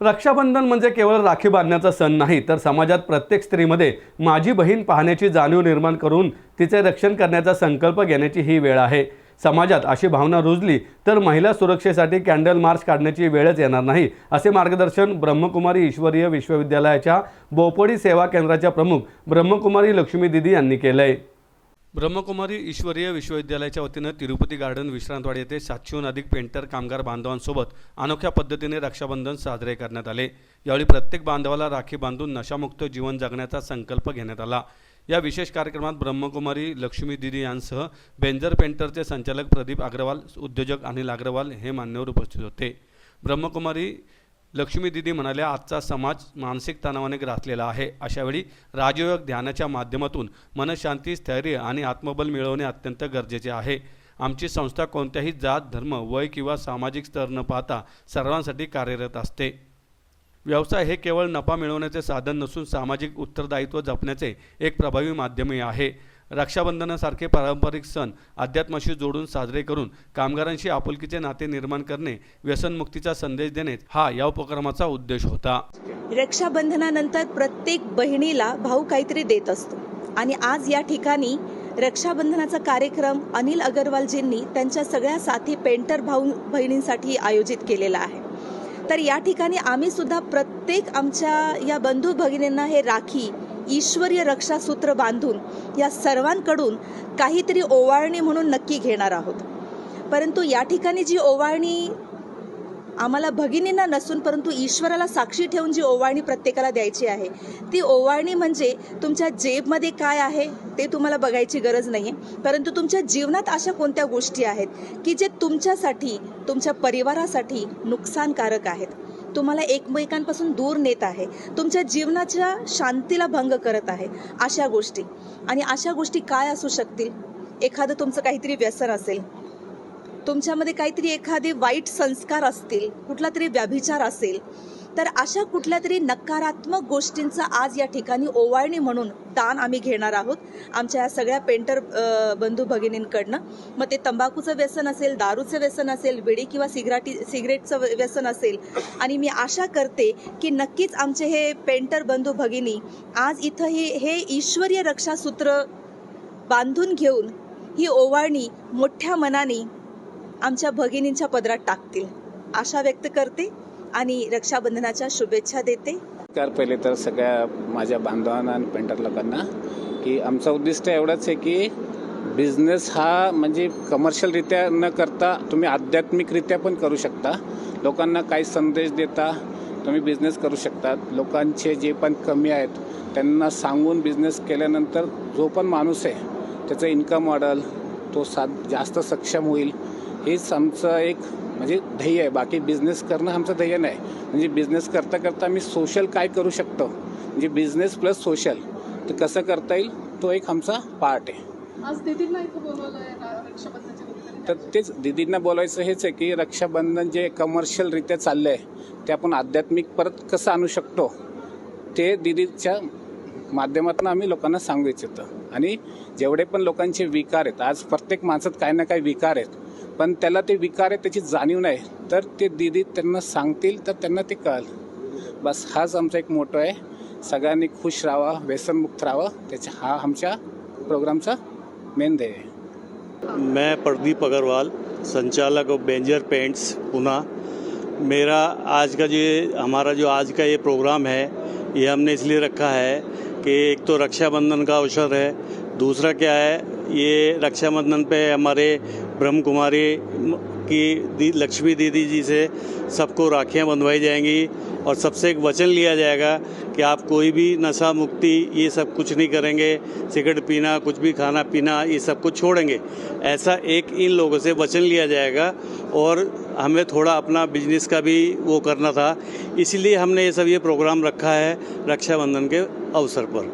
रक्षाबंधन म्हणजे केवळ राखी बांधण्याचा सण नाही तर समाजात प्रत्येक स्त्रीमध्ये माझी बहीण पाहण्याची जाणीव निर्माण करून तिचे रक्षण करण्याचा संकल्प घेण्याची ही वेळ आहे. समाजात अशी भावना रुजली तर महिला सुरक्षेसाठी कॅन्डल मार्च काढण्याची वेळच येणार नाही असे मार्गदर्शन ब्रह्मकुमारी ईश्वरीय विश्वविद्यालयाच्या बोपोडी सेवा केंद्राच्या प्रमुख ब्रह्मकुमारी लक्ष्मी दिदी यांनी केलं आहे ब्रह्मकुमारी ईश्वरीय विश्वविद्यालयाच्या वतीनं तिरुपती गार्डन विश्रांतवाडी येथे सातशेहून अधिक पेंटर कामगार बांधवांसोबत अनोख्या पद्धतीने रक्षाबंधन साजरे करण्यात आले. यावेळी प्रत्येक बांधवाला राखी बांधून नशामुक्त जीवन जगण्याचा संकल्प घेण्यात आला. या विशेष कार्यक्रमात ब्रह्मकुमारी लक्ष्मी दिदी यांसह बेंजर पेंटरचे संचालक प्रदीप अग्रवाल उद्योजक अनिल अग्रवाल हे मान्यवर उपस्थित होते. ब्रह्मकुमारी लक्ष्मी दिदी म्हणाल्या आजचा समाज मानसिक तणावाने ग्रासलेला आहे. अशावेळी राजयोग ध्यानाच्या माध्यमातून मनशांती स्थैर्य आणि आत्मबल मिळवणे अत्यंत गरजेचे आहे. आमची संस्था कोणत्याही जात धर्म वय किंवा सामाजिक स्तर न पाहता सर्वांसाठी कार्यरत असते. व्यवसाय हे केवळ नफा मिळवण्याचे साधन नसून सामाजिक उत्तरदायित्व जपण्याचे एक प्रभावी माध्यमही आहे. रक्षाबंधनासारखे पारंपरिक सण अध्यात्माशी जोडून साजरे करून कामगारांशी आपुलकीचे नाते निर्माण करणे व्यसनमुक्तीचा संदेश देणे हा या उपक्रमाचा उद्देश होता. रक्षाबंधनानंतर प्रत्येक बहिणीला भाऊ काहीतरी देत असतो. आणि आज या ठिकाणी रक्षाबंधनाचा कार्यक्रम अनिल अगरवालजींनी त्यांच्या सगळ्या साथी पेंटर भाऊ बहिणींसाठी आयोजित केलेला आहे. तर या ठिकाणी आम्ही सुद्धा प्रत्येक आमच्या या बंधू भगिनींना हे राखी ईश्वरीय रक्षासूत्र बांधून या सर्वांकडून काहीतरी ओवाळणी म्हणून नक्की घेणार आहोत. परंतु या ठिकाणी जी ओवाळणी आम्हाला भगिनींना नसून परंतु ईश्वराला साक्षी ठेवून जी ओवाळणी प्रत्येकाला द्यायची आहे ती ओवाळणी म्हणजे तुमच्या जेबमध्ये काय आहे ते तुम्हाला बघायची गरज नाही आहे परंतु तुमच्या जीवनात अशा कोणत्या गोष्टी आहेत की जे तुमच्यासाठी तुमच्या परिवारासाठी नुकसानकारक आहेत? तुम्हाला एकमेकांपासून दूर नेत आहे. तुमच्या जीवनाच्या शांतीला भंग करत आहे. अशा गोष्टी. आणि अशा गोष्टी काय असू शकतील? एखादं तुमचं काहीतरी व्यसन असेल. तुमच्यामध्ये काहीतरी एखादे वाईट संस्कार असतील. कुठला तरी व्याभिचार असेल. तर अशा कुठल्या तरी नकारात्मक गोष्टींचा आज या ठिकाणी ओवाळणी म्हणून दान आम्ही घेणार आहोत. आमच्या या सगळ्या पेंटर बंधू भगिनींकडनं. मग ते तंबाखूचं व्यसन असेल दारूचं व्यसन असेल बिडी किंवा सिगराटी सिगरेटचं व्यसन असेल. आणि मी आशा करते की नक्कीच आमचे हे पेंटर बंधू भगिनी आज इथं हे हे ईश्वरीय रक्षासूत्र बांधून घेऊन ही ओवाळणी मोठ्या मनाने आमच्या भगिनींच्या पदरात टाकतील. आशा व्यक्त करते. आणि रक्षाबंधनाच्या शुभेच्छा देते. पहिले तर सगळ्या माझ्या बांधवांना आणि पेंटर लोकांना की आमचं उद्दिष्ट एवढंच आहे की बिझनेस हा म्हणजे कमर्शियलरित्या न करता तुम्ही आध्यात्मिकरित्या पण करू शकता. लोकांना काही संदेश देता तुम्ही बिझनेस करू शकता. लोकांचे जे पण कमी आहेत त्यांना सांगून बिझनेस केल्यानंतर जो पण माणूस आहे त्याचं इन्कम वाढल तो सा जास्त सक्षम होईल. हेच आमचं एक म्हणजे ध्येय आहे. बाकी बिझनेस करणं आमचं ध्येय नाही. म्हणजे बिझनेस करता करता मी सोशल काय करू शकतो? म्हणजे बिझनेस प्लस सोशल तर कसं करता येईल? तो एक आमचा पार्ट आहे. तर तेच दिदींना बोलायचं हेच आहे की रक्षाबंधन जे कमर्शियलरित्या चाललं आहे ते आपण आध्यात्मिक परत कसं आणू शकतो? ते दिदीच्या माध्यमातून आम्ही लोकांना सांगू इच्छितो. आणि जेवढे पण लोकांचे विकार आहेत आज प्रत्येक माणसात काही ना काही विकार आहेत. पण त्याला ते विकार आहे त्याची जाणीव नाही. तर ते दिदी त्यांना सांगतील तर त्यांना ते कळेल. बस हाच आमचा एक मोठं आहे. सगळ्यांनी खुश राहावा व्यसनमुक्त राहावं. त्याच्या हा आमच्या प्रोग्रामचा मेन ध्येय आहे. मैं प्रदीप अग्रवाल संचालक ऑफ बेंजर पेंट्स पुना मेरा आज का जो हमारा जो आज का ये प्रोग्राम है ये हमने इसलिए रखा है कि एक तो रक्षाबंधन का अवसर है दूसरा क्या है ये रक्षाबंधन पे हमारे ब्रह्म कुमारी की लक्ष्मी दीदी जी से सबको राखियाँ बंधवाई जाएँगी और सबसे एक वचन लिया जाएगा कि आप कोई भी नशा मुक्ति, ये सब कुछ नहीं करेंगे, सिगरेट पीना, कुछ भी खाना पीना, ये सब कुछ छोड़ेंगे। ऐसा एक इन लोगों से वचन लिया जाएगा और हमें थोड़ा अपना बिज़नेस का भी वो करना था। इसीलिए हमने ये सब, ये प्रोग्राम रखा है रक्षाबंधन के अवसर पर।